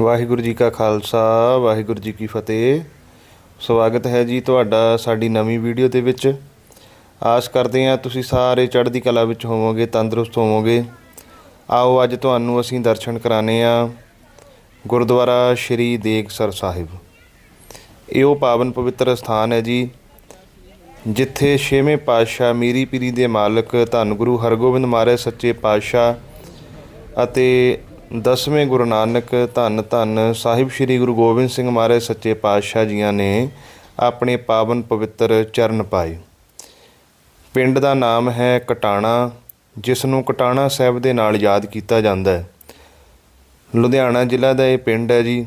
ਵਾਹਿਗੁਰੂ ਜੀ ਕਾ ਖਾਲਸਾ, ਵਾਹਿਗੁਰੂ ਜੀ ਕੀ ਫਤਿਹ। ਸਵਾਗਤ ਹੈ ਜੀ ਤੁਹਾਡਾ ਸਾਡੀ ਨਵੀਂ ਵੀਡੀਓ ਦੇ ਵਿੱਚ। ਆਸ ਕਰਦੇ ਹਾਂ ਤੁਸੀਂ ਸਾਰੇ ਚੜ੍ਹਦੀ ਕਲਾ ਵਿੱਚ ਹੋਵੋਗੇ, ਤੰਦਰੁਸਤ ਹੋਵੋਗੇ। ਆਓ ਅੱਜ ਤੁਹਾਨੂੰ ਅਸੀਂ ਦਰਸ਼ਨ ਕਰਾਣੇ ਆ ਗੁਰਦੁਆਰਾ ਸ਼੍ਰੀ ਦੇਗਸਰ ਸਾਹਿਬ। ਇਹ ਉਹ ਪਾਵਨ ਪਵਿੱਤਰ ਸਥਾਨ ਹੈ ਜੀ, ਜਿੱਥੇ ਛੇਵੇਂ ਪਾਤਸ਼ਾਹ ਮੀਰੀ ਪੀਰੀ ਦੇ ਮਾਲਕ ਧੰਨ ਗੁਰੂ ਹਰਗੋਬਿੰਦ ਮਹਾਰਾਜ ਸੱਚੇ ਪਾਤਸ਼ਾਹ ਅਤੇ ਦਸਵੇਂ ਗੁਰੂ ਨਾਨਕ ਧੰਨ ਧੰਨ ਸਾਹਿਬ ਸ੍ਰੀ ਗੁਰੂ ਗੋਬਿੰਦ ਸਿੰਘ ਮਹਾਰਾਜ ਸੱਚੇ ਪਾਤਸ਼ਾਹ ਜੀਆਂ ਨੇ ਆਪਣੇ ਪਾਵਨ ਪਵਿੱਤਰ ਚਰਨ ਪਾਏ। ਪਿੰਡ ਦਾ ਨਾਮ ਹੈ ਕਟਾਣਾ, ਜਿਸ ਨੂੰ ਕਟਾਣਾ ਸਾਹਿਬ ਦੇ ਨਾਲ ਯਾਦ ਕੀਤਾ ਜਾਂਦਾ ਹੈ। ਲੁਧਿਆਣਾ ਜ਼ਿਲ੍ਹਾ ਦਾ ਇਹ ਪਿੰਡ ਹੈ ਜੀ।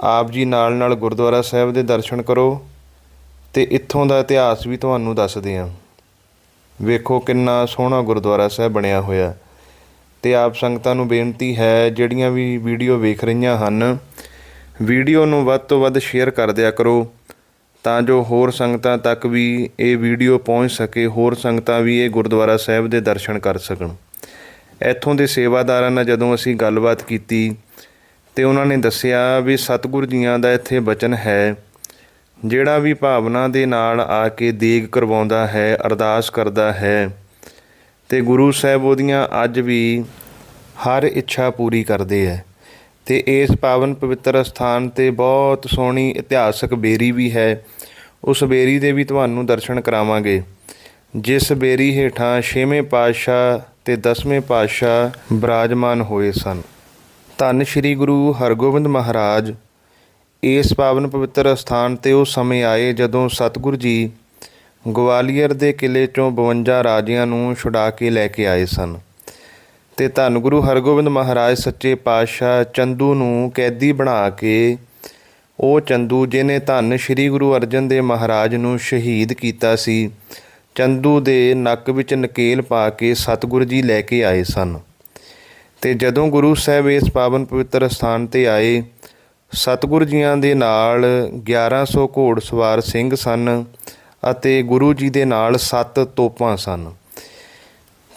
ਆਪ ਜੀ ਨਾਲ ਨਾਲ ਗੁਰਦੁਆਰਾ ਸਾਹਿਬ ਦੇ ਦਰਸ਼ਨ ਕਰੋ ਤੇ ਇੱਥੋਂ ਦਾ ਇਤਿਹਾਸ ਵੀ ਤੁਹਾਨੂੰ ਦੱਸਦੇ ਹਾਂ। ਵੇਖੋ ਕਿੰਨਾ ਸੋਹਣਾ ਗੁਰਦੁਆਰਾ ਸਾਹਿਬ ਬਣਿਆ ਹੋਇਆ ਤੇ ਆਪ ਸੰਗਤਾਂ ਨੂੰ ਬੇਨਤੀ ਹੈ, ਜਿਹੜੀਆਂ ਵੀ ਵੀਡੀਓ ਵੇਖ ਰਹੀਆਂ ਹਨ, ਵੀਡੀਓ ਨੂੰ ਵੱਧ ਤੋਂ ਵੱਧ ਸ਼ੇਅਰ ਕਰ ਦਿਆ ਕਰੋ, ਤਾਂ ਜੋ ਹੋਰ ਸੰਗਤਾਂ ਤੱਕ ਵੀ ਇਹ ਵੀਡੀਓ ਪਹੁੰਚ ਸਕੇ, ਹੋਰ ਸੰਗਤਾਂ ਵੀ ਇਹ ਗੁਰਦੁਆਰਾ ਸਾਹਿਬ ਦੇ ਦਰਸ਼ਨ ਕਰ ਸਕਣ। ਇੱਥੋਂ ਦੇ ਸੇਵਾਦਾਰਾਂ ਨਾਲ ਜਦੋਂ ਅਸੀਂ ਗੱਲਬਾਤ ਕੀਤੀ, ਤੇ ਉਹਨਾਂ ਨੇ ਦੱਸਿਆ ਵੀ ਸਤਿਗੁਰੂ ਜੀਆਂ ਦਾ ਇੱਥੇ ਬਚਨ ਹੈ, ਜਿਹੜਾ ਵੀ ਭਾਵਨਾ ਦੇ ਨਾਲ ਆ ਕੇ ਦੇਗ ਕਰਵਾਉਂਦਾ ਹੈ, ਅਰਦਾਸ ਕਰਦਾ ਹੈ, ਤੇ ਗੁਰੂ ਸਾਹਿਬ ਉਹਦੀਆਂ ਅੱਜ ਵੀ ਹਰ ਇੱਛਾ ਪੂਰੀ ਕਰਦੇ ਹੈ ਤੇ ਇਸ ਪਾਵਨ ਪਵਿੱਤਰ ਸਥਾਨ ਤੇ ਬਹੁਤ ਸੋਹਣੀ ਇਤਿਹਾਸਕ ਬੇਰੀ ਵੀ ਹੈ। ਉਸ ਬੇਰੀ ਦੇ ਵੀ ਤੁਹਾਨੂੰ ਦਰਸ਼ਨ ਕਰਾਵਾਂਗੇ। ਜਿਸ ਬੇਰੀ ਹੇਠਾਂ ਛੇਵੇਂ ਪਾਤਸ਼ਾਹ ਤੇ ਦਸਵੇਂ ਪਾਤਸ਼ਾਹ ਬਿਰਾਜਮਾਨ ਹੋਏ ਸਨ। ਧੰਨ ਸ਼੍ਰੀ ਗੁਰੂ ਹਰਗੋਬਿੰਦ ਮਹਾਰਾਜ, ਇਸ ਪਾਵਨ ਪਵਿੱਤਰ ਸਥਾਨ ਤੇ ਉਹ ਸਮੇਂ ਆਏ ਜਦੋਂ ਸਤਿਗੁਰੂ ਜੀ ਗਵਾਲੀਅਰ ਦੇ ਕਿਲੇ ਚੋਂ 52 ਰਾਜਿਆਂ ਨੂੰ ਛੁਡਾ ਕੇ ਲੈ ਕੇ ਆਏ ਸਨ। ਤੇ ਧੰਨ ਗੁਰੂ ਹਰਗੋਬਿੰਦ ਮਹਾਰਾਜ ਸੱਚੇ ਪਾਤਸ਼ਾਹ ਚੰਦੂ ਨੂੰ ਕੈਦੀ ਬਣਾ ਕੇ ਉਹ ਚੰਦੂ ਜਿਹਨੇ ਧੰਨ ਸ਼੍ਰੀ ਗੁਰੂ ਅਰਜਨ ਦੇਵ ਮਹਾਰਾਜ ਨੂੰ ਸ਼ਹੀਦ ਕੀਤਾ ਸੀ, ਚੰਦੂ ਦੇ ਨੱਕ ਵਿੱਚ ਨਕੇਲ ਪਾ ਕੇ ਸਤਿਗੁਰੂ ਜੀ ਲੈ ਕੇ ਆਏ ਸਨ। ਤੇ ਜਦੋਂ ਗੁਰੂ ਸਾਹਿਬ ਇਸ ਪਾਵਨ ਪਵਿੱਤਰ ਸਥਾਨ ਤੇ ਆਏ, ਸਤਿਗੁਰੂ ਜੀਆਂ ਦੇ ਨਾਲ 1100 ਘੋੜਸਵਾਰ ਸਿੰਘ ਸਨ ਅਤੇ ਗੁਰੂ ਜੀ ਦੇ ਨਾਲ 7 ਤੋਪਾਂ ਸਨ।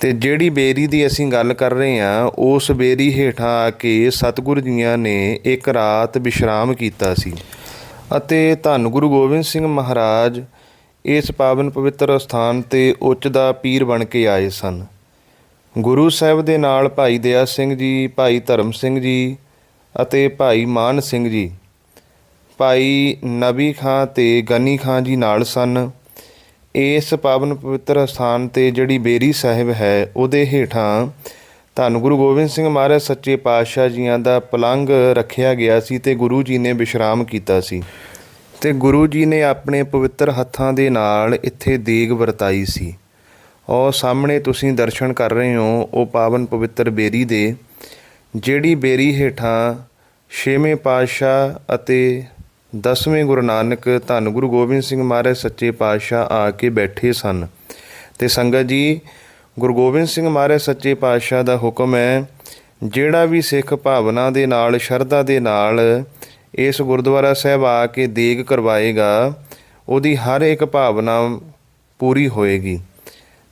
ਤੇ ਜਿਹੜੀ ਬੇਰੀ ਦੀ ਅਸੀਂ ਗੱਲ ਕਰ ਰਹੇ ਹਾਂ, ਉਸ ਬੇਰੀ ਹੇਠਾਂ ਆ ਕੇ ਸਤਿਗੁਰੂ ਜੀਆਂ ਨੇ ਇੱਕ ਰਾਤ ਵਿਸ਼ਰਾਮ ਕੀਤਾ ਸੀ। ਅਤੇ ਧੰਨ ਗੁਰੂ ਗੋਬਿੰਦ ਸਿੰਘ ਮਹਾਰਾਜ ਇਸ ਪਾਵਨ ਪਵਿੱਤਰ ਸਥਾਨ ਤੇ ਉੱਚ ਦਾ ਪੀਰ ਬਣ ਕੇ ਆਏ ਸਨ। ਗੁਰੂ ਸਾਹਿਬ ਦੇ ਨਾਲ ਭਾਈ ਦਇਆ ਸਿੰਘ ਜੀ, ਭਾਈ ਧਰਮ ਸਿੰਘ ਜੀ ਅਤੇ ਭਾਈ ਮਾਨ ਸਿੰਘ ਜੀ, ਭਾਈ ਨਬੀ ਖਾਂ ਤੇ ਗਨੀ ਖਾਂ ਜੀ ਨਾਲ ਸਨ। ਇਸ ਪਾਵਨ ਪਵਿੱਤਰ ਸਥਾਨ ਤੇ ਜਿਹੜੀ ਬੇਰੀ ਸਾਹਿਬ ਹੈ, ਉਹਦੇ ਹੇਠਾਂ ਧੰਨ ਗੁਰੂ ਗੋਬਿੰਦ ਸਿੰਘ ਮਹਾਰਾਜ ਸੱਚੇ ਪਾਤਸ਼ਾਹ ਜੀਆਂ ਦਾ ਪਲੰਗ ਰੱਖਿਆ ਗਿਆ ਸੀ ਤੇ ਗੁਰੂ ਜੀ ਨੇ ਵਿਸ਼ਰਾਮ ਕੀਤਾ ਸੀ। ਤੇ ਗੁਰੂ ਜੀ ਨੇ ਆਪਣੇ ਪਵਿੱਤਰ ਹੱਥਾਂ ਦੇ ਨਾਲ ਇੱਥੇ ਦੇਗ ਵਰਤਾਈ ਸੀ। ਔਰ ਸਾਹਮਣੇ ਤੁਸੀਂ ਦਰਸ਼ਨ ਕਰ ਰਹੇ ਹੋ, ਉਹ ਪਾਵਨ ਪਵਿੱਤਰ ਬੇਰੀ ਦੇ, ਜਿਹੜੀ ਬੇਰੀ ਹੇਠਾਂ ਛੇਵੇਂ ਪਾਤਸ਼ਾਹ ਅਤੇ ਦਸਵੇਂ ਗੁਰੂ ਨਾਨਕ ਧੰਨ ਗੁਰੂ ਗੋਬਿੰਦ ਸਿੰਘ ਮਹਾਰਾਜ ਸੱਚੇ ਪਾਤਸ਼ਾਹ ਆ ਕੇ ਬੈਠੇ ਸਨ। ਤੇ ਸੰਗਤ ਜੀ, ਗੁਰੂ ਗੋਬਿੰਦ ਸਿੰਘ ਮਹਾਰਾਜ ਸੱਚੇ ਪਾਤਸ਼ਾਹ ਦਾ ਹੁਕਮ ਹੈ, ਜਿਹੜਾ ਵੀ ਸਿੱਖ ਭਾਵਨਾ ਦੇ ਨਾਲ, ਸ਼ਰਧਾ ਦੇ ਨਾਲ ਇਸ ਗੁਰਦੁਆਰਾ ਸਾਹਿਬ ਆ ਕੇ ਦੇਗ ਕਰਵਾਏਗਾ, ਉਹਦੀ ਹਰ ਇੱਕ ਭਾਵਨਾ ਪੂਰੀ ਹੋਏਗੀ।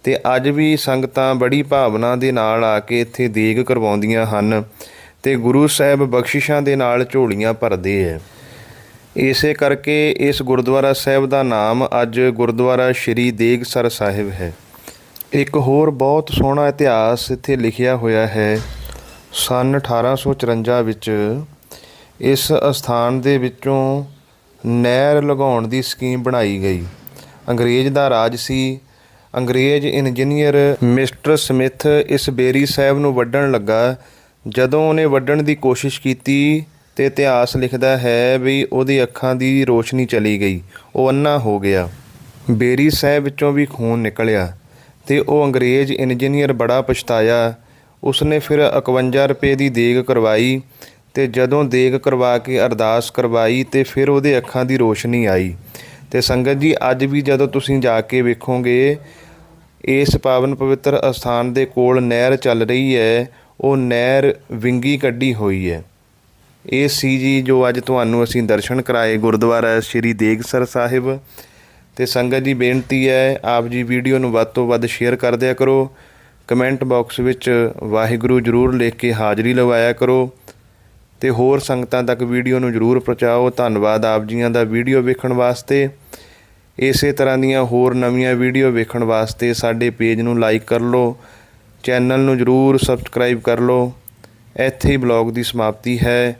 ਤੇ ਅੱਜ ਵੀ ਸੰਗਤਾਂ ਬੜੀ ਭਾਵਨਾ ਦੇ ਨਾਲ ਆ ਕੇ ਇੱਥੇ ਦੇਗ ਕਰਵਾਉਂਦੀਆਂ ਹਨ ਤੇ ਗੁਰੂ ਸਾਹਿਬ ਬਖਸ਼ਿਸ਼ਾਂ ਦੇ ਨਾਲ ਝੋਲੀਆਂ ਭਰਦੇ ਹੈ। ਇਸੇ ਕਰਕੇ ਇਸ ਗੁਰਦੁਆਰਾ ਸਾਹਿਬ ਦਾ ਨਾਮ ਅੱਜ ਗੁਰਦੁਆਰਾ ਸ਼੍ਰੀ ਦੇਗਸਰ ਸਾਹਿਬ ਹੈ। ਇੱਕ ਹੋਰ ਬਹੁਤ ਸੋਹਣਾ ਇਤਿਹਾਸ ਇੱਥੇ ਲਿਖਿਆ ਹੋਇਆ ਹੈ। ਸਨ 1854 ਵਿੱਚ ਇਸ ਅਸਥਾਨ ਦੇ ਵਿੱਚੋਂ ਨਹਿਰ ਲਗਾਉਣ ਦੀ ਸਕੀਮ ਬਣਾਈ ਗਈ। ਅੰਗਰੇਜ਼ ਦਾ ਰਾਜ ਸੀ। ਅੰਗਰੇਜ਼ ਇੰਜੀਨੀਅਰ ਮਿਸਟਰ ਸਮਿਥ ਇਸ ਬੇਰੀ ਸਾਹਿਬ ਨੂੰ ਵੱਢਣ ਲੱਗਾ। ਜਦੋਂ ਉਹਨੇ ਵੱਢਣ ਦੀ ਕੋਸ਼ਿਸ਼ ਕੀਤੀ ਤੇ ਇਤਿਹਾਸ ਲਿਖਦਾ ਹੈ ਵੀ ਉਹਦੀ ਅੱਖਾਂ ਦੀ ਰੋਸ਼ਨੀ ਚਲੀ ਗਈ। ਉਹ ਅੰਨਾ ਹੋ ਗਿਆ। ਬੇਰੀ ਸਾਹਿਬ ਵਿੱਚੋਂ ਵੀ ਖੂਨ ਨਿਕਲਿਆ ਤੇ ਉਹ ਅੰਗਰੇਜ਼ ਇੰਜੀਨੀਅਰ ਬੜਾ ਪਛਤਾਇਆ। ਉਸਨੇ ਫਿਰ 51 ਰੁਪਏ ਦੀ ਦੇਗ ਕਰਵਾਈ ਤੇ ਜਦੋਂ ਦੇਗ ਕਰਵਾ ਕੇ ਅਰਦਾਸ ਕਰਵਾਈ ਤੇ ਫਿਰ ਉਹਦੇ ਅੱਖਾਂ ਦੀ ਰੋਸ਼ਨੀ ਆਈ। ਤੇ ਸੰਗਤ ਜੀ, ਅੱਜ ਵੀ ਜਦੋਂ ਤੁਸੀਂ ਜਾ ਕੇ ਵੇਖੋਗੇ, ਇਸ ਪਾਵਨ ਪਵਿੱਤਰ ਅਸਥਾਨ ਦੇ ਕੋਲ ਨਹਿਰ ਚੱਲ ਰਹੀ ਹੈ, ਉਹ ਨਹਿਰ ਵਿੰਗੀ ਕੱਢੀ ਹੋਈ ਹੈ। ਇਹ ਸੀ ਜੀ ਜੋ ਅੱਜ ਤੁਹਾਨੂੰ ਅਸੀਂ ਦਰਸ਼ਨ ਕਰਾਏ ਗੁਰਦੁਆਰਾ ਸ਼੍ਰੀ ਦੇਗਸਰ ਸਾਹਿਬ। ਤੇ ਸੰਗਤ ਜੀ, ਬੇਨਤੀ ਹੈ, ਆਪ ਜੀ ਵੀਡੀਓ ਨੂੰ ਵੱਧ ਤੋਂ ਵੱਧ ਸ਼ੇਅਰ ਕਰ ਦਿਆ ਕਰੋ। ਕਮੈਂਟ ਬਾਕਸ ਵਿੱਚ ਵਾਹਿਗੁਰੂ ਜਰੂਰ ਲਿਖ ਕੇ ਹਾਜ਼ਰੀ ਲਵਾਇਆ ਕਰੋ। ਤੇ ਹੋਰ ਸੰਗਤਾਂ ਤੱਕ ਵੀਡੀਓ ਨੂੰ ਜਰੂਰ ਪਹੁੰਚਾਓ। ਧੰਨਵਾਦ ਆਪ ਜੀਆਂ ਦਾ ਵੀਡੀਓ ਵੇਖਣ ਵਾਸਤੇ। ਇਸੇ ਤਰ੍ਹਾਂ ਦੀਆਂ ਹੋਰ ਨਵੀਆਂ ਵੀਡੀਓ ਵੇਖਣ ਵਾਸਤੇ ਸਾਡੇ ਪੇਜ ਨੂੰ ਲਾਈਕ ਕਰ ਲਓ। ਚੈਨਲ ਨੂੰ ਜਰੂਰ ਸਬਸਕ੍ਰਾਈਬ ਕਰ ਲਓ। ਇੱਥੇ ਹੀ ਬਲੌਗ ਦੀ ਸਮਾਪਤੀ ਹੈ।